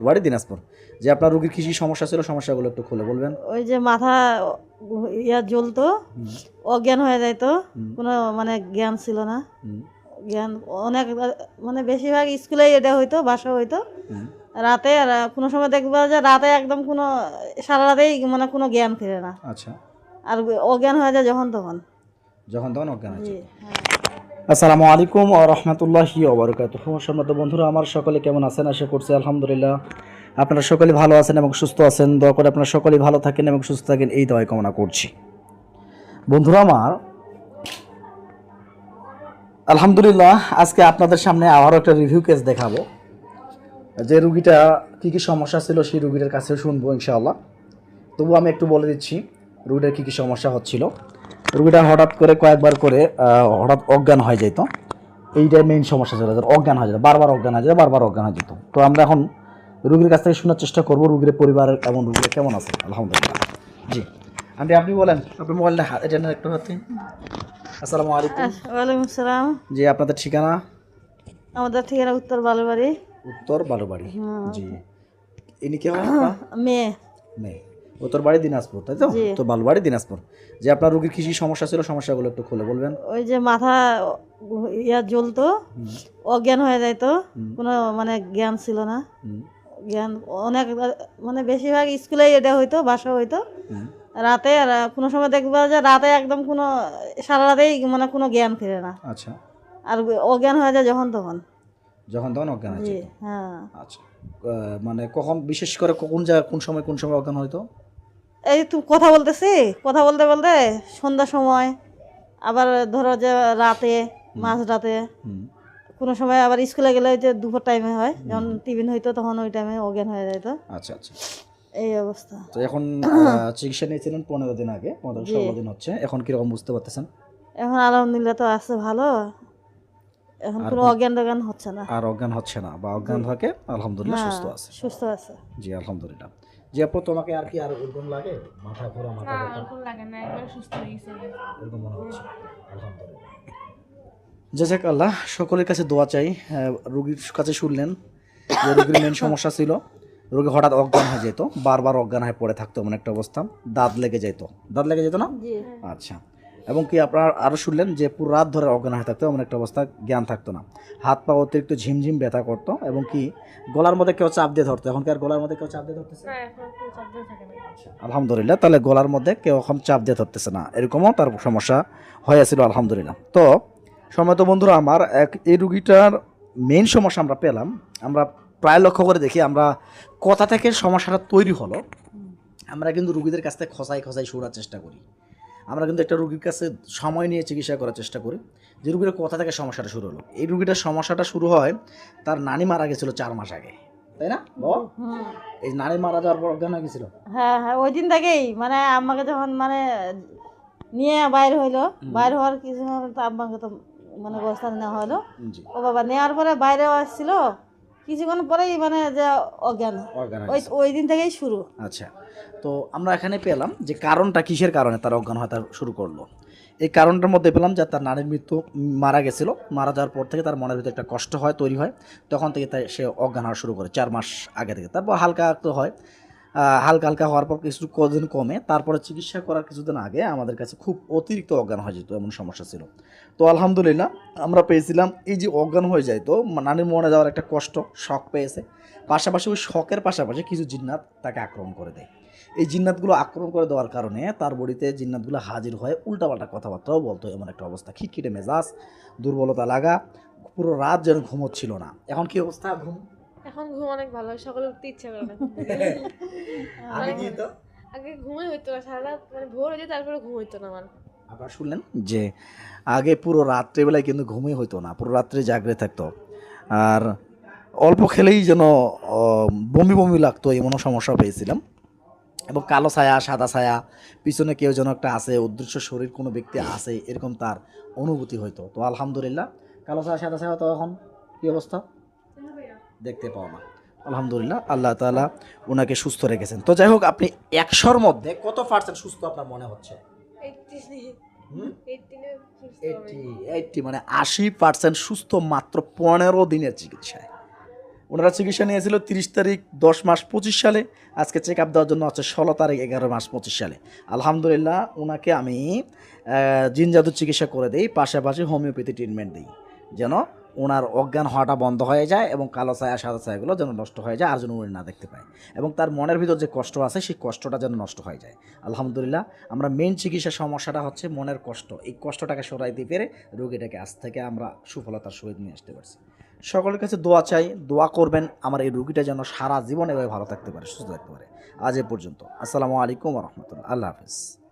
বাড়ি দিনাজপুর যে আপনার রোগীর কৃষি সমস্যা ছিল সমস্যাগুলো একটু খুলে বলবেন। ওই যে মাথা ইয়া জ্বলতো অজ্ঞান হয়ে যাইতো কোনো মানে জ্ঞান ছিল না। জ্ঞান অনেক মানে বেশিরভাগ স্কুলে এটা হইতো বাসা হইতো। রাতে আর কোনো সময় দেখবা যে রাতে একদম কোনো সারা রাতেই মানে কোনো জ্ঞান ফিরে না। আচ্ছা। আর অজ্ঞান হয়ে যায় যখন তখন। যখন তখন অজ্ঞান আছে জি হ্যাঁ। আসসালামু আলাইকুম ও রহমতুল্লাহি ওবরকাত সম্মত বন্ধুরা, আমার সকলে কেমন আছেন? আশা করছি আলহামদুলিল্লাহ। আপনারা সকলে ভালো আছেন এবং সুস্থ আছেন। দোয়া করে আপনারা সকলেই ভালো থাকেন এবং সুস্থ থাকেন। এই দোয়াই কামনা করছি। বন্ধুরা আমার, আলহামদুলিল্লাহ, আজকে আপনাদের সামনে আবারও একটা রিভিউ কেস দেখাবো। যে রুগীটা কী কী সমস্যা ছিল সেই রুগীটার কাছে শুনব ইনশাআল্লাহ। তবু আমি একটু বলে দিচ্ছি, রুগীটার কী কী সমস্যা হচ্ছিল। রুগীটা হঠাৎ করে কয়েকবার করে হঠাৎ অজ্ঞান হয়ে যেত এইটাই মেইন সমস্যা ছিল অজ্ঞান হয়ে যেত বারবার অজ্ঞান হয়ে যেত বারবার অজ্ঞান হয়ে যেত। তো আমরা এখন রুগীর কাছ থেকে শোনার চেষ্টা করব রুগীর পরিবার এবং রুগীরা কেমন আছে? আলহামদুলিল্লাহ। জি। আন্টি আপনি বলেন আপনি মোবাইলটা হাতে এটা নেন একটু হাতে? আসসালামু আলাইকুম। ওয়ালাইকুম আসসালাম। জি আপনাদের ঠিকানা? আমাদের ঠিকানা উত্তর বালুবাড়ি। উত্তর বালুবাড়ি। জি। ইনি কে হয় আপনার? মেয়ে। মেয়ে উত্তর বাড়ি দিনাজপুর তাই তো। তো বালুবাড়ি দিনাজপুর। যে আপনার রুগীর কৃষি সমস্যা ছিল সমস্যাগুলো একটু খুলে বলবেন। ওই যে মাথা ইয়া জ্বলতো অজ্ঞান হয়ে যাইতো কোনো মানে জ্ঞান ছিল না। জ্ঞান অনেক মানে বেশিরভাগ স্কুলে এটা হইতো বাসা হইতো। রাতে আর কোনো সময় দেখবা যে রাতে একদম কোনো সারা রাতেই মানে কোনো জ্ঞান ফিরে না। আচ্ছা। আর অজ্ঞান হয়ে যায় যখন তখন। যখন তখন অজ্ঞান জি হ্যাঁ। আচ্ছা। মানে কখন বিশেষ করে কোন জায়গা কোন সময় কোন সময় অজ্ঞান হয়তো এই তো কথা বলতেছি। কথা বলতে বলতে সন্ধ্যার সময় আবার ধরো যে রাতে মাঝ রাতে কোনো সময় আবার স্কুলে গেলে ওই যে দুপুর টাইমে হয় যখন টিফিন হইতো তখন ওই টাইমে অজ্ঞান হয়ে যেত আচ্ছা আচ্ছা। এই অবস্থা। তো এখন চিকিৎসা নিয়েছিলেন পনেরো দিন আগে পনেরো। ষোলো দিন হচ্ছে। এখন কীরকম বুঝতে পারতেছেন? এখন আলহামদুলিল্লাহ তো আছে ভালো। এখন কোনো অজ্ঞান টজ্ঞান হচ্ছে না। আর অজ্ঞান হচ্ছে না। বা অজ্ঞান থাকে আলহামদুলিল্লাহ হ্যাঁ, সুস্থ আছে। সুস্থ আছে। জি আলহামদুলিল্লাহ। জি আপু তোমাকে আর কি আর এরকম লাগে? মাথা ঘোরা মাথা ব্যথা? লাগে না একবার সুস্থ হয়ে গেছে এরকম মনে হচ্ছে। আলহামদুলিল্লাহ। জাজাক আল্লাহ সকলের কাছে দোয়া চাই। রুগীর কাছে শুনলেন যে রুগীর মেন সমস্যা ছিল। রোগী হঠাৎ অজ্ঞান হয়ে যেত বারবার অজ্ঞান হয়ে পড়ে থাকতো এমন একটা অবস্থা। দাঁত লেগে যেত। দাঁত লেগে যেত না? আচ্ছা। এবং কি আপনার আরও শুনলেন যে পুরো রাত ধরে অজ্ঞান হয়ে থাকতো এমন একটা অবস্থা জ্ঞান থাকতো না। হাত পা অতিরিক্ত ঝিমঝিম ব্যথা করতো এবং কি গলার মধ্যে কেউ চাপ দিয়ে ধরতো। এখন কি আর গলার মধ্যে কেউ চাপ দিয়ে ধরতেছে? তো না। আলহামদুলিল্লাহ তাহলে গলার মধ্যে কেউ এখন চাপ দিয়ে ধরতেছে না। এরকমও তার সমস্যা হয়েছিল আলহামদুলিল্লাহ। তো সময়ত বন্ধুরা আমার এক এই রুগীটার মেইন সমস্যা আমরা পেলাম। আমরা প্রায় লক্ষ্য করে দেখি আমরা কথা থেকে সমস্যাটা তৈরি হলো। আমরা কিন্তু রুগীদের কাছ থেকে খসাই খসাই শোনার চেষ্টা করি। আমরা কিন্তু একটা রুগীর কাছে সময় নিয়ে চিকিৎসা করার চেষ্টা করি। যে রুগীর কথা থেকে সমস্যাটা শুরু হলো। এই রুগীটার সমস্যাটা শুরু হয় তার নানি মারা গেছিল চার মাস আগে। তাই না বাবা? এই নানি মারা যাওয়ার পর অজ্ঞান হয়ে গেছিল? হ্যাঁ হ্যাঁ ওই দিন থেকেই মানে আমাকে যখন মানে নিয়ে বাইর হইল বাইর হওয়ার কিছু তো আম্মাকে তো মানে ব্যবস্থা নেওয়া হলো। ও বাবা নেওয়ার পরে বাইরেও আসছিল কিছুক্ষণ পরেই মানে যে অজ্ঞান। ওই ওই দিন থেকেই শুরু। আচ্ছা তো আমরা এখানে পেলাম যে কারণটা কিসের কারণে তার অজ্ঞান হওয়া তার শুরু করল। এই কারণটার মধ্যে পেলাম যে তার নারীর মৃত্যু মারা গেছিল। মারা যাওয়ার পর থেকে তার মনের ভিতরে একটা কষ্ট হয় তৈরি হয়। তখন থেকে তাই সে অজ্ঞান হওয়া শুরু করে চার মাস আগে থেকে। তারপর হালকা তো হয়। হালকা হালকা হওয়ার পর কিছু কদিন কমে, তারপরে চিকিৎসা করার কিছুদিন আগে আমাদের কাছে খুব অতিরিক্ত অজ্ঞান হয়ে যেত এমন সমস্যা ছিল। তো আলহামদুলিল্লাহ আমরা পেয়েছিলাম, এই যে অজ্ঞান হয়ে যায় তো নানির মনে যাওয়ার একটা কষ্ট, শখ পেয়েছে। পাশাপাশি ওই শখের পাশাপাশি কিছু জিন্নাত তাকে আক্রমণ করে দেয়। এই জিন্নাতগুলো আক্রমণ করে দেওয়ার কারণে তার বডিতে জিন্নাতগুলো হাজির হয়ে উল্টাপাল্টা কথাবার্তাও বলতো, এমন একটা অবস্থা। খিটখিটে মেজাজ, দুর্বলতা লাগা, পুরো রাত যেন ঘুমোচ্ছিল না। এখন কি অবস্থা? ঘুম এখন ঘুম অনেক ভালো হয় সকালে উঠতে ইচ্ছা করে না আগে কি তো আগে ঘুমই হইতো না সারা রাত মানে ভোর হয়ে যায় তারপরে ঘুম হইতো না আমার। আপনারা শুনলেন যে আগে পুরো রাত্রেবেলায় কিন্তু ঘুমই হইতো না পুরো রাত্রে জাগরে থাকতো। আর অল্প খেলেই যেন বমি বমি লাগতো এমনও সমস্যা পেয়েছিলাম। এবং কালো ছায়া সাদা ছায়া পিছনে কেউ যেন একটা আছে উদ্দেশ্য শরীর কোনো ব্যক্তি আছে এরকম তার অনুভূতি হইতো। তো আলহামদুলিল্লাহ কালো ছায়া সাদা ছায়া তো এখন কী অবস্থা? দেখতে পাও না। আলহামদুলিল্লাহ আল্লাহ তাআলা ওনাকে সুস্থ রেখেছেন। তো যাই হোক আপনি একশোর মধ্যে কত পার্সেন্ট সুস্থ আপনার মনে হচ্ছে? এইটটি মানে আশি পার্সেন্ট সুস্থ মাত্র পনেরো দিনের চিকিৎসায়। ওনারা চিকিৎসা নিয়েছিল তিরিশ তারিখ দশ মাস পঁচিশ সালে। আজকে চেক আপ দেওয়ার জন্য হচ্ছে ষোলো তারিখ এগারো মাস পঁচিশ সালে। আলহামদুলিল্লাহ ওনাকে আমি আহ, জিন জাদুর চিকিৎসা করে দিই পাশাপাশি হোমিওপ্যাথি ট্রিটমেন্ট দিই। যেন ওনার অজ্ঞান হওয়াটা বন্ধ হয়ে যায় এবং কালো ছায়া, সাদা ছায়াগুলো যেন নষ্ট হয়ে যায় আর যেন উনি না দেখতে পায়। এবং তার মনের ভিতর যে কষ্ট আছে, সেই কষ্টটা যেন নষ্ট হয়ে যায়। আলহামদুলিল্লাহ, আমরা মেন চিকিৎসা সমস্যাটা হচ্ছে মনের কষ্ট। এই কষ্টটাকে সরাইতে পেরে রোগীটাকে আজ থেকে আমরা সুফলতার সহিত নিয়ে আসতে পারছি। সকলের কাছে দোয়া চাই, দোয়া করবেন আমার এই রুগীটা যেন সারা জীবন এভাবে ভালো থাকতে পারে, সুস্থ থাকতে পারে। আজ এ পর্যন্ত। আসসালামু আলাইকুম রহমতুল্লাহ। আল্লাহ হাফিজ।